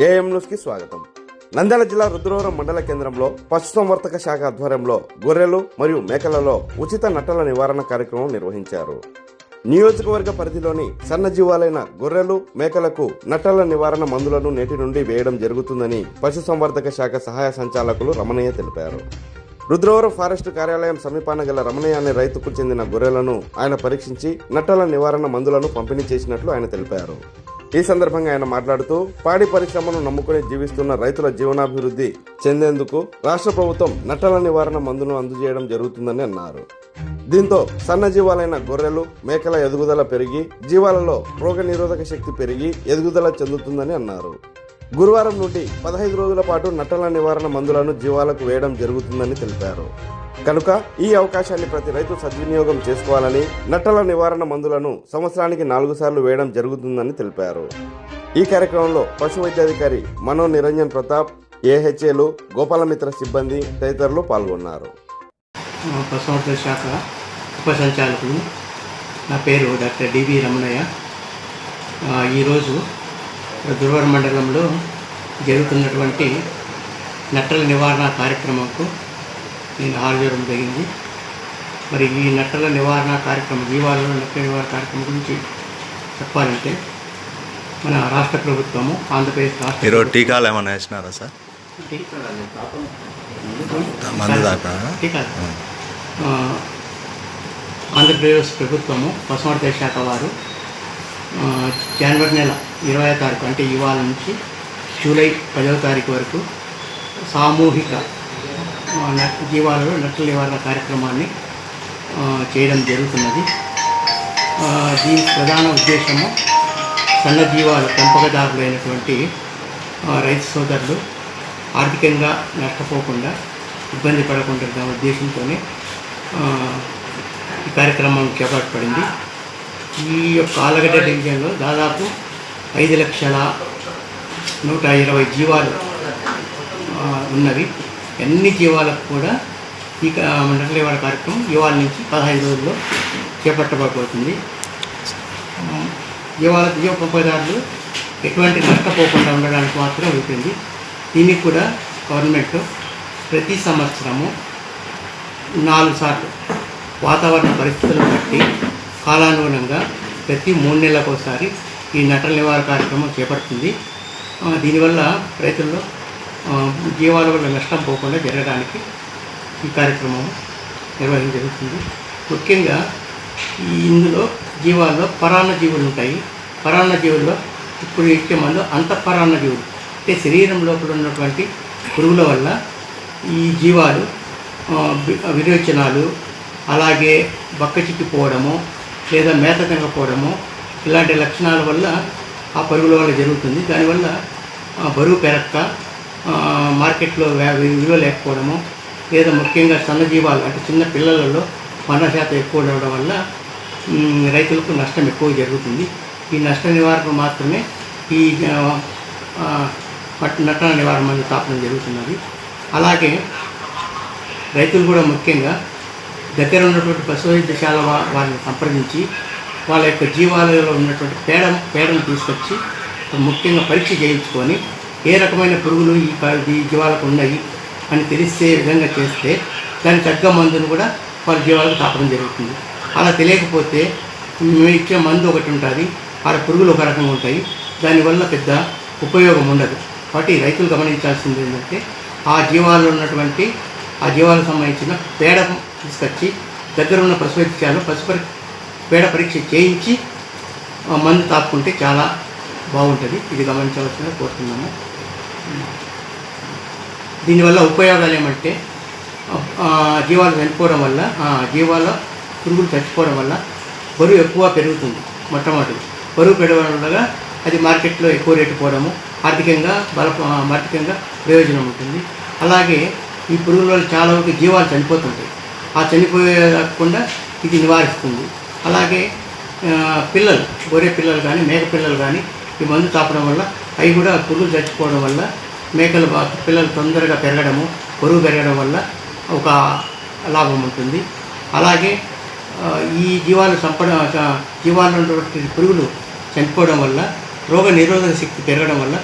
AM న్యూస్కి స్వాగతం. నంద్యాల జిల్లా రుద్రవరం మండల కేంద్రంలో పశుసంవర్ధక శాఖ ఆధ్వర్యంలో గొర్రెలు మరియు మేకలలో ఉచిత నట్టల నివారణ కార్యక్రమం నిర్వహించారు. నియోజకవర్గ పరిధిలోని సన్నజీవాలైన గొర్రెలు మేకలకు నట్టల నివారణ మందులను నేటి నుండి వేయడం జరుగుతుందని పశుసంవర్ధక శాఖ సహాయ సంచాలకులు రమణయ్య తెలిపారు. రుద్రవరం ఫారెస్ట్ కార్యాలయం సమీపాన గల రమణయ్య అనే రైతుకు చెందిన గొర్రెలను ఆయన పరీక్షించి నట్టల నివారణ మందులను పంపిణీ చేసినట్లు ఆయన తెలిపారు. ఈ సందర్భంగా ఆయన మాట్లాడుతూ పాడి పరిశ్రమను నమ్ముకుని జీవిస్తున్న రైతుల జీవనాభివృద్ధి చెందేందుకు రాష్ట్ర ప్రభుత్వం నట్టల నివారణ మందును అందజేయడం జరుగుతుందని అన్నారు. దీంతో సన్న జీవాలైన గొర్రెలు మేకల ఎదుగుదల పెరిగి జీవాలలో రోగ నిరోధక శక్తి పెరిగి ఎదుగుదల చెందుతుందని అన్నారు. గురువారం నుండి పదహైదు రోజుల పాటు నట్టల నివారణ మందులను జీవాలకు వేయడం జరుగుతుందని తెలిపారు. కనుక ఈ అవకాశాన్ని ప్రతి రైతు సద్వినియోగం చేసుకోవాలని నట్టల నివారణ మందులను సంవత్సరానికి నాలుగు సార్లు వేయడం జరుగుతుందని తెలిపారు. ఈ కార్యక్రమంలో పశు వైద్యాధికారి మనో నిరంజన్ ప్రతాప్ ఏహెచ్ఏలు గోపాలమిత్ర సిబ్బంది తదితరులు పాల్గొన్నారు. పశుసంవర్ధక శాఖ నా పేరు డాక్టర్ డివి రమణయ్య. ఈరోజు దుర్వర మండలంలో జరుగుతున్నటువంటి నట్టల నివారణ కార్యక్రమంకు నేను హాజరు జరిగింది. మరి ఈ నట్టల నివారణ కార్యక్రమం జీవాలలో నట్టల నివారణ కార్యక్రమం గురించి చెప్పాలంటే మన రాష్ట్ర ప్రభుత్వము ఆంధ్రప్రదేశ్ రాష్ట్ర ఈరోజు టీకాలు ఏమైనా వేసినారా సార్? ఆంధ్రప్రదేశ్ ప్రభుత్వము పశువర్ధక శాఖ వారు జనవరి నెల ఇరవై తారీఖు అంటే ఇవాళ నుంచి జూలై పదవ తారీఖు వరకు సామూహిక జీవాలలో నట్టు నివారణ కార్యక్రమాన్ని చేయడం జరుగుతున్నది. దీని ప్రధాన ఉద్దేశము సన్న జీవాల పెంపకదారులైనటువంటి రైతు సోదరులు ఆర్థికంగా నష్టపోకుండా ఇబ్బంది పడకుండా ఉద్దేశంతోనే ఈ కార్యక్రమం చేపట్టబడింది. ఈ యొక్క ఆలగడ్డ డివిజన్లో దాదాపు ఐదు లక్షల నూట ఇరవై జీవాలు ఉన్నవి. అన్ని జీవాలకు కూడా ఈ క- నటల కార్యక్రమం ఇవాళ నుంచి పదహైదు రోజుల్లో చేపట్టబోతుంది. ఆ, జీవాల జీవ పంపదారులు ఎటువంటి నష్టపోకుండా ఉండడానికి మాత్రం ఉంటుంది దీనికి కూడా గవర్నమెంట్ ప్రతి సంవత్సరము నాలుగు సార్లు వాతావరణ పరిస్థితులను బట్టి కాలానుగుణంగా ప్రతి మూడు నెలలకు ఒకసారి ఈ నటల నివారణ కార్యక్రమం చేపడుతుంది. దీనివల్ల రైతుల్లో జీవాల వల్ల నష్టం పోకుండా జరగడానికి ఈ కార్యక్రమం నిర్వహణ జరుగుతుంది. ముఖ్యంగా ఈ ఇందులో జీవాల్లో పరాన్న జీవులు ఉంటాయి. పరాన్న జీవుల్లో ఇప్పుడు ఇచ్చే మందు అంతఃపరాన్న జీవులు అంటే శరీరం లోపల ఉన్నటువంటి పురుగుల వల్ల ఈ జీవాలు ఆ, విరోచనాలు అలాగే బక్క చిక్కిపోవడము లేదా మేత తినకపోవడము ఇలాంటి లక్షణాల వల్ల ఆ పరుగుల వల్ల జరుగుతుంది. దానివల్ల బరువు పెరక్క మార్కెట్లో వ్యా- విలువ లేకపోవడము లేదా ముఖ్యంగా సన్నజీవాలు అంటే చిన్న పిల్లలలో మరణ శాతం ఎక్కువ ఉండడం వల్ల రైతులకు నష్టం ఎక్కువ జరుగుతుంది. ఈ నష్ట నివారణ మాత్రమే ఈ ఆ, పట్టు నట్ట నివారణ మందు తాపడం జరుగుతున్నది. అలాగే రైతులు కూడా ముఖ్యంగా దగ్గర ఉన్నటువంటి పశు వైద్యశాల వారిని సంప్రదించి వాళ్ళ యొక్క జీవాలలో ఉన్నటువంటి పేడ పేడను తీసుకొచ్చి ముఖ్యంగా పరీక్ష చేయించుకొని ఏ రకమైన పురుగులు ఈ ఈ జీవాలకు ఉన్నాయి అని తెలిసే విధంగా చేస్తే దానికి తగ్గ మందును కూడా వాళ్ళ జీవాలకు తాపడం జరుగుతుంది. అలా తెలియకపోతే మేము ఇచ్చే మందు ఒకటి ఉంటుంది. ఆ పురుగులు ఒక రకంగా ఉంటాయి. దానివల్ల పెద్ద ఉపయోగం ఉండదు. కాబట్టి రైతులు గమనించాల్సింది ఏంటంటే ఆ జీవాల్లో ఉన్నటువంటి ఆ జీవాలకు సంబంధించిన పేడ తీసుకొచ్చి దగ్గర ఉన్న పశు వైద్యాలు పశు పరి పేడ పరీక్ష చేయించి మందు తాపుకుంటే చాలా బాగుంటుంది. ఇది గమనించవలసిందిగా కోరుతున్నాము. దీనివల్ల ఉపయోగాలు ఏమంటే జీవాలు చనిపోవడం వల్ల జీవాల పురుగులు చచ్చిపోవడం వల్ల బరువు ఎక్కువ పెరుగుతుంది మొట్టమొదటి. బరువు పెరగడం వల్ల అది మార్కెట్లో ఎక్కువ రేటు పోవడము ఆర్థికంగా బల ఆర్థికంగా ప్రయోజనం ఉంటుంది. అలాగే ఈ పురుగుల వల్ల చాలా వరకు జీవాలు చనిపోతుంటాయి. ఆ చనిపోయేకుండా ఇది నివారిస్తుంది. అలాగే పిల్లలు గొర్రె పిల్లలు కానీ మేక పిల్లలు కానీ ఈ మందు తాపడం వల్ల అవి కూడా పురుగులు చచ్చిపోవడం వల్ల మేకలు పిల్లలు తొందరగా పెరగడము బరువు పెరగడం వల్ల ఒక లాభం ఉంటుంది. అలాగే ఈ జీవాలు చంపడం జీవాలు ఉన్నటువంటి పురుగులు చనిపోవడం వల్ల రోగ నిరోధక శక్తి పెరగడం వల్ల